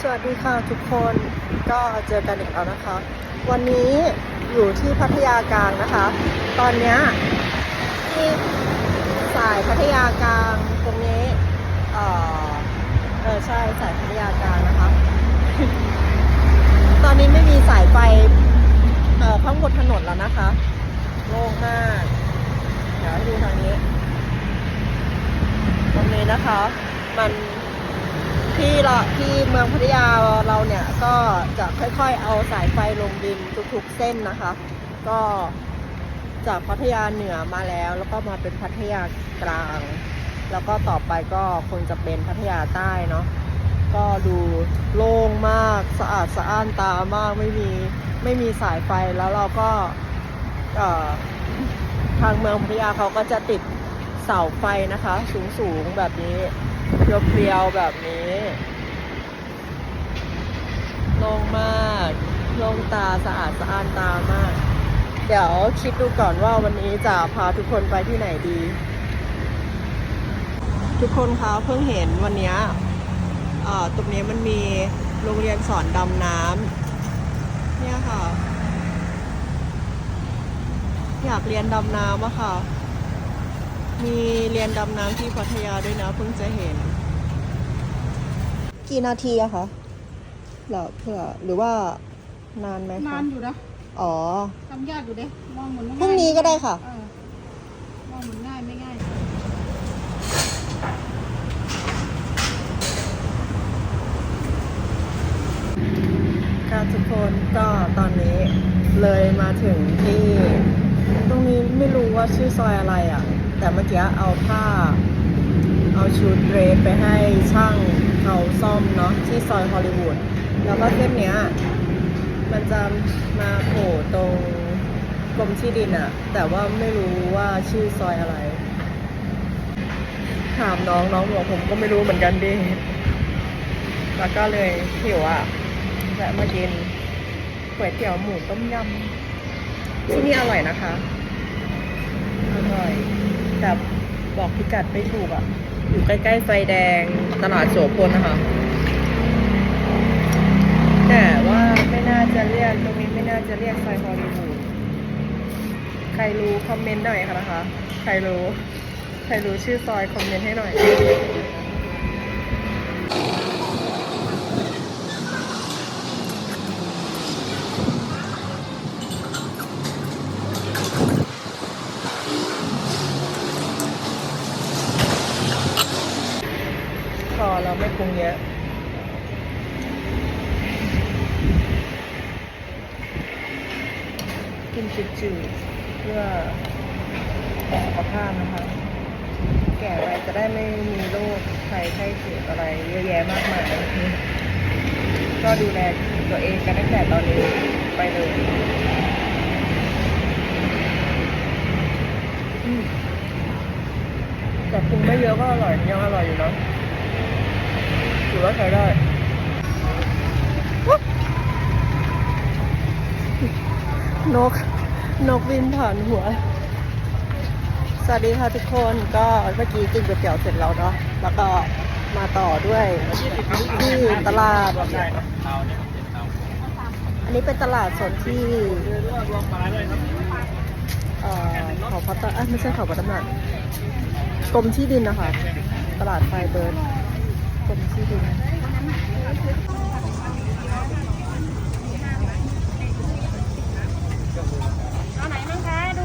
สวัสดีค่ะทุกคนก็เจอกันอีกแล้วนะคะ วันนี้อยู่ที่พัทยากลางนะคะ ตอนนี้ที่สายพัทยากลางตรงนี้เออเออใช่สายพัทยากลางนะคะ ตอนนี้ไม่มีสายไฟเอ่อข้างบนถนนแล้วนะคะโล่งมาก เดี๋ยวให้ดูทางนี้ ตรงนี้นะคะ มัน ที่เราที่เมืองพัทยาเราเนี่ยก็จะค่อยๆเอาสายไฟลงดินทุกๆเส้นนะคะ ก็จากพัทยาเหนือมาแล้ว แล้วก็มาเป็นพัทยากลาง แล้วก็ต่อไปก็คงจะเป็นพัทยาใต้เนาะก็ดูโล่งมากสะอาดสะอ้านตามากไม่มีไม่มีสายไฟแล้วเราก็ทางเมืองพัทยาเขาก็จะติดเสาไฟนะคะ สูงๆแบบนี้ เปรียวๆแบบนี้โล่งมากโล่งตาสะอาดสะอ้านตามาก เดี๋ยวคิดดูก่อนว่าวันนี้จะพาทุกคนไปที่ไหนดี ทุกคนคะเพิ่งเห็นวันนี้อ่อตรงนี้มันมีโรงเรียนสอนดำน้ำเนี่ยค่ะ อยากเรียนดำน้ำอะค่ะ มี เรียนดำน้ำที่พัทยาด้วยนะเพิ่งจะเห็น กี่นาทีอะคะเหรอเพื่อหรือว่านานไหมคะนานอยู่นะอ๋อทำยากอยู่เด้มองเหมือนพรุ่งนี้ก็ได้ค่ะ เออมองเหมือนง่ายไม่ง่าย ค่ะทุกคนก็ตอนนี้เลยมาถึงที่ ตรงนี้ไม่รู้ว่าชื่อซอยอะไรอะ่ะ แต่เมื่อกี้เอาผ้า เอาชุดเดรสไปให้ช่างเขาซ่อมเนาะที่ซอยฮอลลีวูดแล้วก็เส้นเนี้ย มันจะมาโผล่ตรงกรมที่ดินอะแต่ว่าไม่รู้ว่าชื่อซอยอะไร ถามน้องน้องบอกผมก็ไม่รู้เหมือนกันดิแล้วก็เลยหิวอะแวะมากินก๋วยเตี๋ยวหมูต้มยำที่นี่อร่อยนะคะ อร่อย แต่บอกพิกัดไม่ถูกอะ อยู่ใกล้ๆไฟแดงตลาดโสพลนะคะ แต่ว่าไม่น่าจะเรียกตรงนี้ไม่น่าจะเรียกซอยฮอลลีวูดใครรู้คอมเมนต์หน่อยค่ะนะคะ ใครรู้ ใครรู้ชื่อซอยคอมเมนต์ให้หน่อย อเราไม่ปรุงเยกินจืดๆเพื่อสุขภาพนะคะ แก่ไปจะได้ไม่มีโรคภัยไข้เจ็บอะไร เยอะแยะมากมายก็ดูแลตัวเองกันตั้งแต่ตอนนี้ไปเลยแต่ปรุงไม่เยอะก็อร่อยยังอร่อยอยู่เนาะ ถือว่าใช้ได้นก นกบินผ่านหัว สวัสดีค่ะทุกคนก็เมื่อกี้กินก๋วยเตี๋ยวเสร็จแล้วเนาะแล้วก็มาต่อด้วยที่ตลาด อันนี้เป็นตลาดสดที่เอ่อเขาพัตตาอะไม่ใช่เขาพัตตาหนักกรมที่ดินนะคะ ตลาดไฟเบิร์ รมที่ดินเอาไหนมั้งคะดู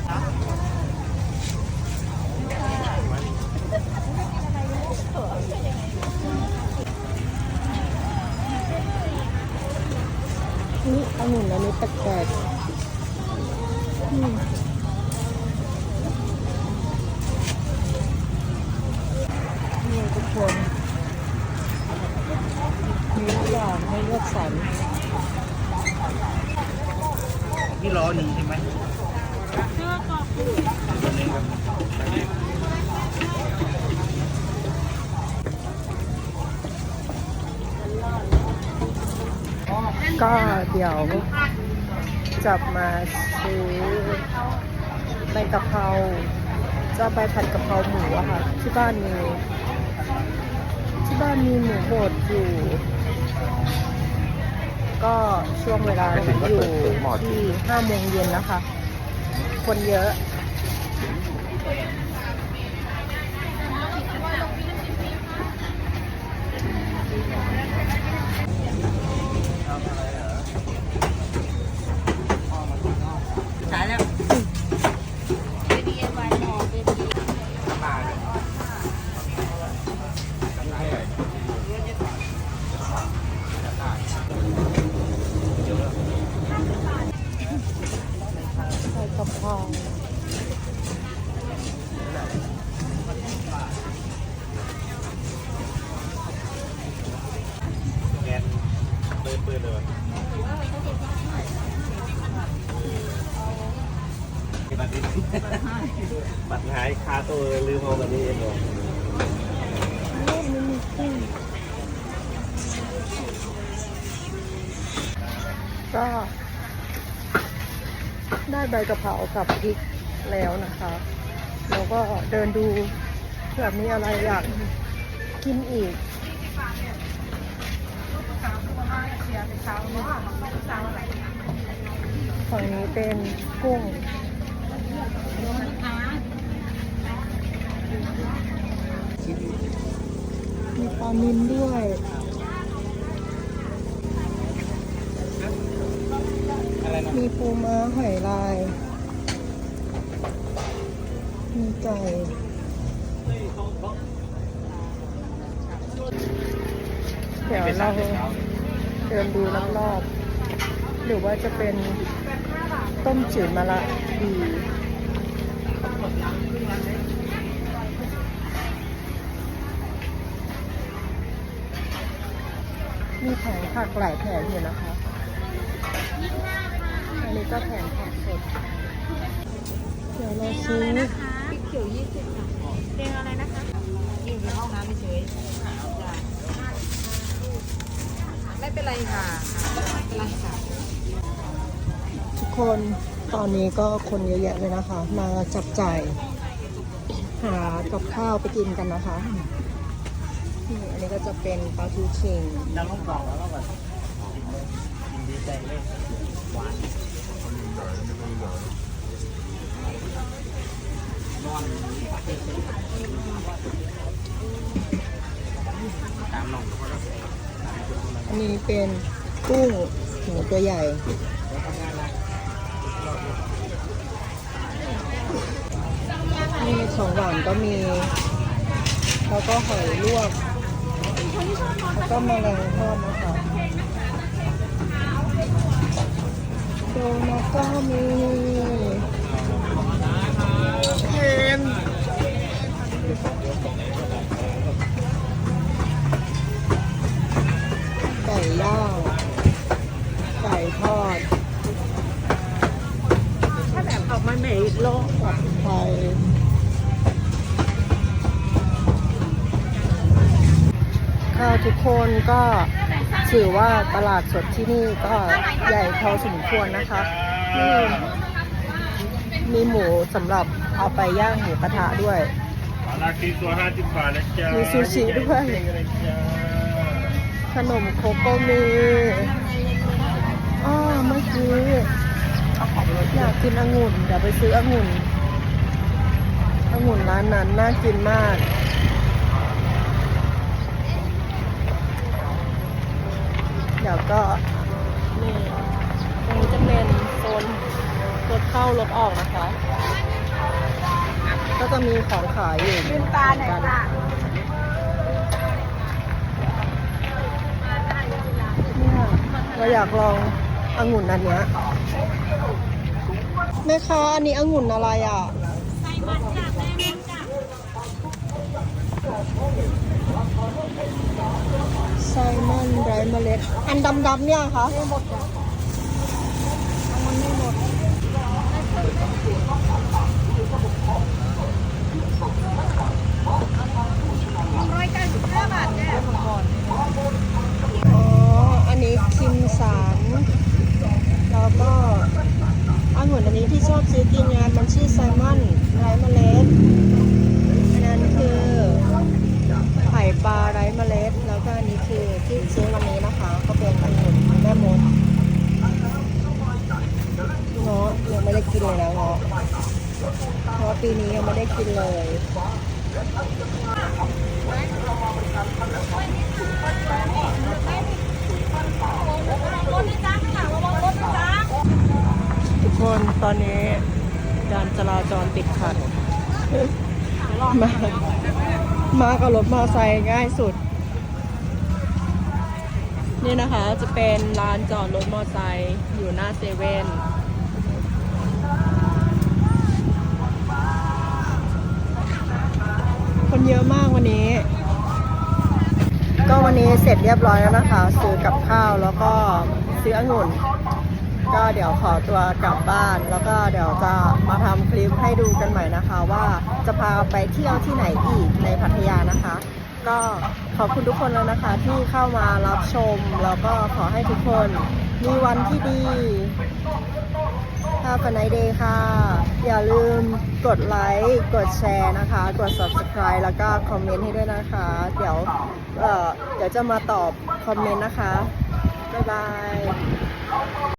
นี่องุ่นอันนี้แปลกๆอืมนี่ทุกคน มีทุกอย่างให้เลือกสรร ที่ล้อหนึ่งใช่ไหม ก็เดี๋ยวจะมาซื้อใบกะเพราจะไปผัดกะเพราหมูอะค่ะ ที่บ้านมีที่บ้านมีหมูบดอยู่ ช่วงเวลานี้อยู่ที่5โมงเย็นนะคะ คนเยอะขายแล้ว DIY หมอเป็น ใส่กระเพรา แกนเปิดเปิดเลยบัตรนี้บัตรหายคาตัว ลืมเอาบัตรนี้เองเหรอก็ได้ใบกะเพรากับพริกแล้วนะคะแล้วก็เดินดูเผื่อมีอะไรอยากกินอีกฝั่งนี้เป็นกุ้ง มีปลานินด้วยมีปูม้าหอยลาย มีไก่เดี๋ยวเราเดินดูรอบๆหรือว่าจะเป็นต้มจืดมะระดี มีแผงผักหลายแผงอยู่นะคะอันนี้ก็แผงผักสดเดี๋ยวเราซื้อพริกเขียวยี่สิบค่ะเรียงอะไรนะคะอยู่ในห้องน้ำไม่เฉยไม่เป็นไรค่ะไม่เป็นไรค่ะ ทุกคนตอนนี้ก็คนเยอะแยะเลยนะคะ มาจับจ่ายหากับข้าวไปกินกันนะคะ นี่อันนี้ก็จะเป็นปลาทูเชิงน้ำลงกล่องแล้วก็แบบกินดีใจเลยหวานนอนตามลงอันนี้เป็นกุ้งหมูตัวใหญ่มีของหวานก็มี แล้วก็หอยลวก แล้วก็แมลงทอดนะคะโดนัทก็มี ค่ะทุกคนก็ถือว่าตลาดสดที่นี่ก็ใหญ่พอสมควรนะคะนี่มีหมูสำหรับเอาไปย่างหมูกระทะด้วยราคีตัวห้าสิบบาทนะจ๊ะมีซูชิด้วยขนมโคโกมีอ้อเมื่อกี้อยากกินองุ่นเดี๋ยวไปซื้อองุ่นองุ่นร้านนั้นน่ากินมาก เดี๋ยวก็นี่ตรงนี้จะเป็นโซนรถเข้ารถออกนะคะ ก็จะมีของขายอยู่เป็นปลาไหนล่ะเนี่ยเราอยากลององุ่นอันเนี้ยแม่ค้าอันนี้องุ่นอะไรอะ ไซมอนไรเมล็ด อันดำๆเนี่ยคะไม่หมดอะมันไม่หมดร้อยเก้าสิบห้าบาทเนี่ยอ๋อ อันนี้คิมสารแล้วก็องุ่นอันนี้ที่ชอบซื้อกินงานมันชื่อไซมอนไรเมล็ด อันนั้นคือไข่ปลาไร้เมล็ด แล้วก็อันนี้คือที่ซื้อวันนี้นะคะ ก็เป็นองุ่นแม่มด ราะว่า ปีนี้ยังไม่ได้กินเลยทุกคนตอนนี้การจราจรติดขัด มามากับรถมอเตอร์ไซค์ง่ายสุด นี่นะคะจะเป็นลานจอดรถมอเตอร์ไซค์อยู่หน้าเซเว่นคนเยอะมากวันนี้ ก็วันนี้เสร็ จเรียบร้อยแล้วนะคะ ซื้อกับข้าวแล้วก็ซื้อองุ่น ก็เดี๋ยวขอตัวกลับบ้าน แล้วก็เดี๋ยวจะมาทำคลิปให้ดูกันใหม่นะคะ ว่าจะพาไปเที่ยวที่ไหนอีกในพัทยานะคะ ก็ขอบคุณทุกคนแล้วนะคะ ที่เข้ามารับชม แล้วก็ขอให้ทุกคนมีวันที่ดี Have a nice day ค่ะ อย่าลืมกดไลค์ กดแชร์นะคะ กด subscribe แล้วก็คอมเมนต์ให้ด้วยนะคะ เดี๋ยว เดี๋ยวจะมาตอบคอมเมนต์นะคะ บ๊ายบาย